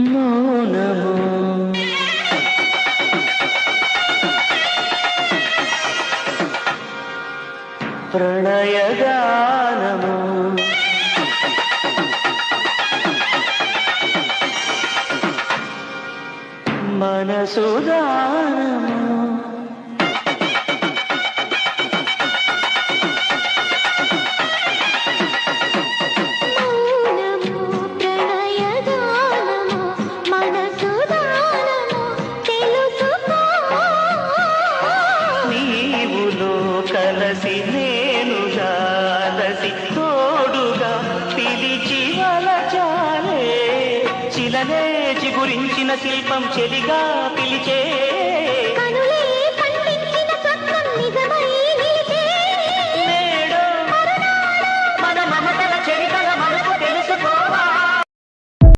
మౌనము. ప్రణయగానము. మనసుదానము కలసి నేను జాలసి తోడుగా పిలిచి వలచాలే. చిలనే చిగురించిన శిల్పం చెలిగా పిలిచే